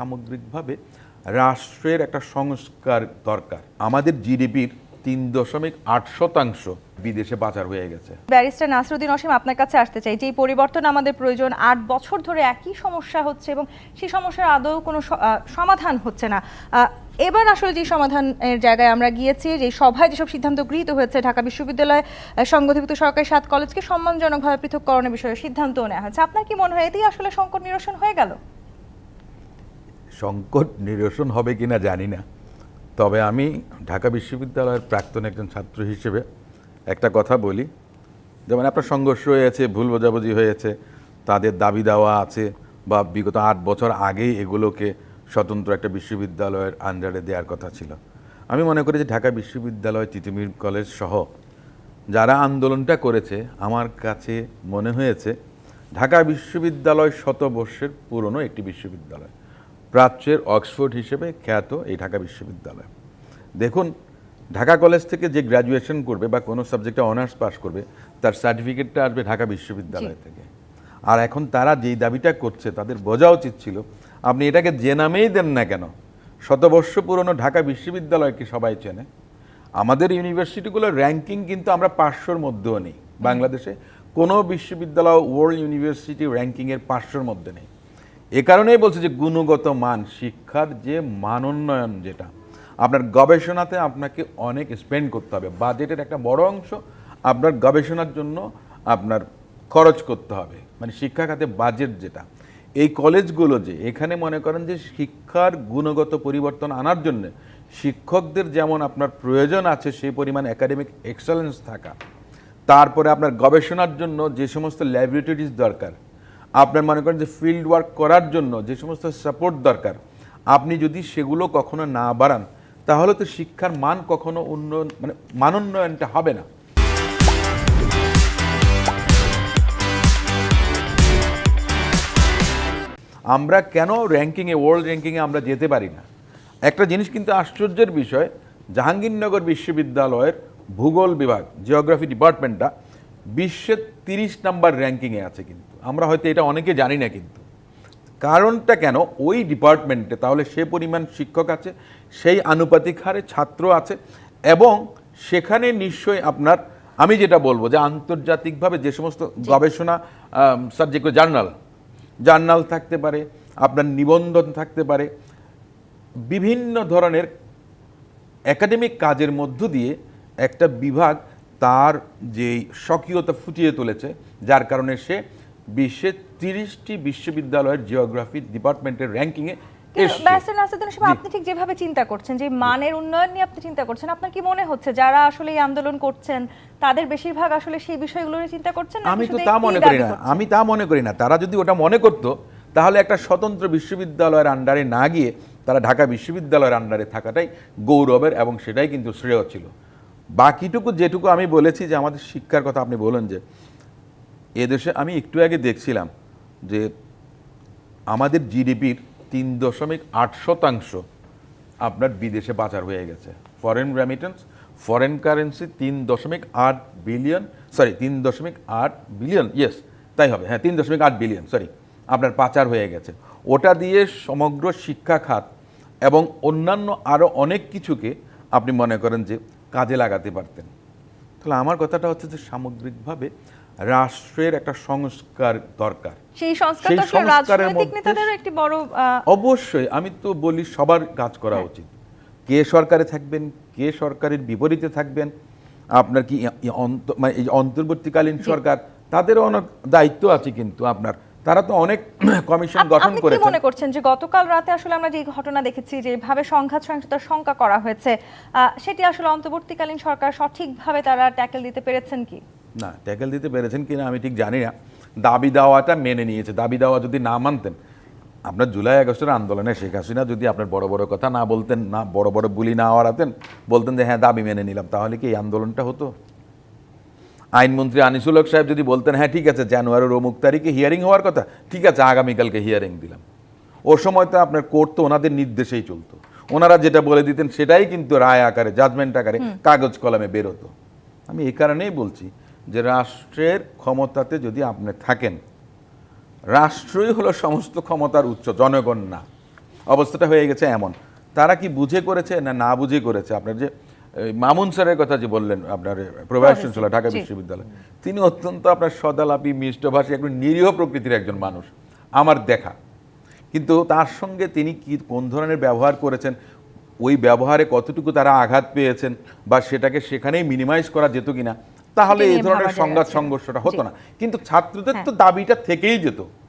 সামগ্রিকভাবে রাষ্ট্রের একটা সংস্কার দরকার। আমাদের জিডিপির তিন দশমিক আট শতাংশ বিদেশে পাচার হয়ে গেছে। ব্যারিস্টার নাসরুদ্দিন অসীম আপনার কাছে আসতে চাই। যে পরিবর্তন আমাদের প্রয়োজন, আট বছর ধরে একই সমস্যা হচ্ছে এবং সেই সমস্যার আদৌ কোনো সমাধান হচ্ছে না। এবার আসলে যে সমাধানের জায়গায় আমরা গিয়েছি, যে সভায় যেসব সিদ্ধান্ত গৃহীত হয়েছে, ঢাকা বিশ্ববিদ্যালয় সংগঠিত সরকারি সাত কলেজকে সম্মানজনকভাবে পৃথককরণের বিষয়ে সিদ্ধান্তও নেওয়া হয়েছে। আপনার কি মনে হয় এতেই আসলে সংকট নিরসন হয়ে গেল? সংকট নিরসন হবে কিনা জানি না। তবে আমি ঢাকা বিশ্ববিদ্যালয়ের প্রাক্তন একজন ছাত্র হিসেবে একটা কথা বলি। যেমন আপনার সংঘর্ষ হয়েছে, ভুল বোঝাবুঝি হয়েছে, তাদের দাবি দেওয়া আছে বা বিগত আট বছর আগেই এগুলোকে স্বতন্ত্র একটা বিশ্ববিদ্যালয়ের আন্ডারে দেওয়ার কথা ছিল। আমি মনে করি যে ঢাকা বিশ্ববিদ্যালয়, তিতুমির কলেজ সহ যারা আন্দোলনটা করেছে, আমার কাছে মনে হয়েছে ঢাকা বিশ্ববিদ্যালয় শতবর্ষের পুরনো একটি বিশ্ববিদ্যালয়। প্রাচ্যের অক্সফোর্ড হিসেবে খ্যাত এই ঢাকা বিশ্ববিদ্যালয়। দেখুন ঢাকা কলেজ থেকে যে গ্র্যাজুয়েশন করবে বা কোনো সাবজেক্টে অনার্স পাস করবে তার সার্টিফিকেটটা আসবে ঢাকা বিশ্ববিদ্যালয় থেকে। আর এখন তারা যেই দাবিটা করছে তাদের বোঝা উচিত ছিল আপনি এটাকে যে নামেই দেন না কেন শতবর্ষ পুরনো ঢাকা বিশ্ববিদ্যালয়কে সবাই চেনে। আমাদের ইউনিভার্সিটিগুলোর র্যাঙ্কিং কিন্তু আমরা পাঁচশোর মধ্যেও নেই। বাংলাদেশে কোনো বিশ্ববিদ্যালয় ওয়ার্ল্ড ইউনিভার্সিটি র্যাঙ্কিংয়ের পাঁচশোর মধ্যে নেই। এ কারণেই বলছে যে গুণগত মান, শিক্ষার যে মানোন্নয়ন যেটা, আপনার গবেষণাতে আপনাকে অনেক স্পেন্ড করতে হবে। বাজেটের একটা বড় অংশ আপনার গবেষণার জন্য আপনার খরচ করতে হবে। মানে শিক্ষা খাতে বাজেট যেটা, এই কলেজগুলো যে, এখানে মনে করেন যে শিক্ষার গুণগত পরিবর্তন আনার জন্য শিক্ষকদের যেমন আপনার প্রয়োজন আছে সেই পরিমাণ একাডেমিক এক্সেলেন্স থাকা, তারপরে আপনার গবেষণার জন্য যে সমস্ত ল্যাবরেটরিজ দরকার আপনার মনে করেন যে ফিল্ড ওয়ার্ক করার জন্য যে সমস্ত সাপোর্ট দরকার, আপনি যদি সেগুলো কখনো না বাড়ান, তাহলে তো শিক্ষার মান কখনো উন্নয়ন মানে মানোন্নয়নটা হবে না। আমরা কেন র্যাঙ্কিংয়ে ওয়ার্ল্ড র্যাঙ্কিংয়ে আমরা যেতে পারি না? একটা জিনিস কিন্তু আশ্চর্যের বিষয়, জাহাঙ্গীরনগর বিশ্ববিদ্যালয়ের ভূগোল বিভাগ জিওগ্রাফি ডিপার্টমেন্টটা বিশ্বের তিরিশ নাম্বার র্যাঙ্কিংয়ে আছে কিন্তু। আমরা হয়তো এটা অনেকে জানি না কিন্তু। কারণটা কেন? ওই ডিপার্টমেন্টে তাহলে সে পরিমাণ শিক্ষক আছে সেই আনুপাতিক হারে ছাত্র আছে এবং সেখানে নিশ্চয়ই আপনার আমি যেটা বলব যে আন্তর্জাতিকভাবে যে সমস্ত গবেষণা সাবজেক্ট জার্নাল জার্নাল থাকতে পারে আপনার নিবন্ধন থাকতে পারে বিভিন্ন ধরনের একাডেমিক কাজের মধ্য দিয়ে একটা বিভাগ তার যে স্বকীয়তা ফুটিয়ে তুলেছে যার কারণে সে বিশ্বের তিরিশটি বিশ্ববিদ্যালয়ের জিওগ্রাফি ডিপার্টমেন্টের র্যাঙ্কিংয়ে। আপনি ঠিক যেভাবে চিন্তা করছেন যে মানের উন্নয়ন নিয়ে আপনি চিন্তা করছেন আপনার কি মনে হচ্ছে যারা আসলে এই আন্দোলন করছেন তাদের বেশিরভাগ আসলে সেই বিষয়গুলো নিয়ে চিন্তা করছেন আমি তো তা মনে করি না আমি তা মনে করি না। তারা যদি ওটা মনে করতো তাহলে একটা স্বতন্ত্র বিশ্ববিদ্যালয়ের আন্ডারে না গিয়ে তারা ঢাকা বিশ্ববিদ্যালয়ের আন্ডারে থাকাটাই গৌরবের এবং সেটাই কিন্তু শ্রেয় ছিল। বাকিটুকু যেটুকু আমি বলেছি যে আমাদের শিক্ষার কথা আপনি বলেন যে এদেশে আমি একটু আগে দেখছিলাম যে আমাদের জিডিপির তিন দশমিক আট শতাংশ আপনার বিদেশে পাচার হয়ে গেছে। ফরেন রেমিটেন্স ফরেন কারেন্সি তিন দশমিক আট বিলিয়ন সরি তিন দশমিক আট বিলিয়ন ইয়েস তাই হবে হ্যাঁ তিন দশমিক আট বিলিয়ন সরি আপনার পাচার হয়ে গেছে। ওটা দিয়ে সমগ্র শিক্ষা খাত এবং অন্যান্য আরও অনেক কিছুকে আপনি মনে করেন যে কাজে লাগাতে পারতেন। তাহলে আমার কথাটা হচ্ছে যে সামগ্রিকভাবে রাষ্ট্রের একটা সংস্কার দরকার। সেই সংস্কার রাজনৈতিক নেতাদেরও একটি বড় অবশ্যই আমি তো বলি সবার কাজ করা উচিত। কে সরকারে থাকবেন কে সরকারের বিপরীতে থাকবেন আপনার কি মানে অন্তর্বর্তীকালীন সরকার তাদেরও অনেক দায়িত্ব আছে কিন্তু আপনার। তারা তো অনেক কমিশন গঠন আপনি কি মনে করছেন যে গতকাল রাতে আসলে আমরা যে ঘটনা দেখেছি যে এভাবে সংঘাত সহিংসতার শঙ্কা করা হয়েছে সেটি আসলে অন্তর্বর্তীকালীন সরকার সঠিকভাবে তারা ট্যাকেল দিতে পেরেছেন কি? না ট্যাকেল দিতে পেরেছেন কিনা আমি ঠিক জানি না। দাবি দাওয়াটা মেনে নিয়েছে। দাবি দাওয়া যদি না মানতেন আপনার জুলাই আগস্টের আন্দোলনে শেখ হাসিনা যদি আপনার বড় বড় কথা না বলতেন না বড় বড় বুলি না হারাতেন বলতেন যে হ্যাঁ দাবি মেনে নিলাম তাহলে কি এই আন্দোলনটা হতো? আইনমন্ত্রী আনিসুল হক সাহেব যদি বলতেন হ্যাঁ ঠিক আছে জানুয়ারির অমুক তারিখে হিয়ারিং হওয়ার কথা ঠিক আছে আগামীকালকে হিয়ারিং দিলাম। ওর সময় তো আপনার কোর্ট তো ওনাদের নির্দেশেই চলতো। ওনারা যেটা বলে দিতেন সেটাই কিন্তু রায় আকারে জাজমেন্ট আকারে কাগজ কলমে বেরোতো। আমি এই কারণেই বলছি যে রাষ্ট্রের ক্ষমতাতে যদি আপনি থাকেন রাষ্ট্রই হলো সমস্ত ক্ষমতার উচ্চ জনগণ না। অবস্থাটা হয়ে গেছে এমন। তারা কি বুঝে করেছে না না বুঝে করেছে? আপনার যে মামুন স্যারের কথা যে বললেন আপনার প্রভাস চঞ্চলা ঢাকা বিশ্ববিদ্যালয় তিনি অত্যন্ত আপনার সদালাপি মিষ্টভাষী একজন নিরীহ প্রকৃতির একজন মানুষ আমার দেখা। কিন্তু তার সঙ্গে তিনি কি কোন ধরনের ব্যবহার করেছেন ওই ব্যবহারে কতটুকু তারা আঘাত পেয়েছেন বা সেটাকে সেখানেই মিনিমাইজ করা যেত কিনা তাহলে এই ধরনের সংঘাত সংঘর্ষটা হতো না। কিন্তু ছাত্রদের তো হ্যাঁ। দাবিটা থেকেই যেত।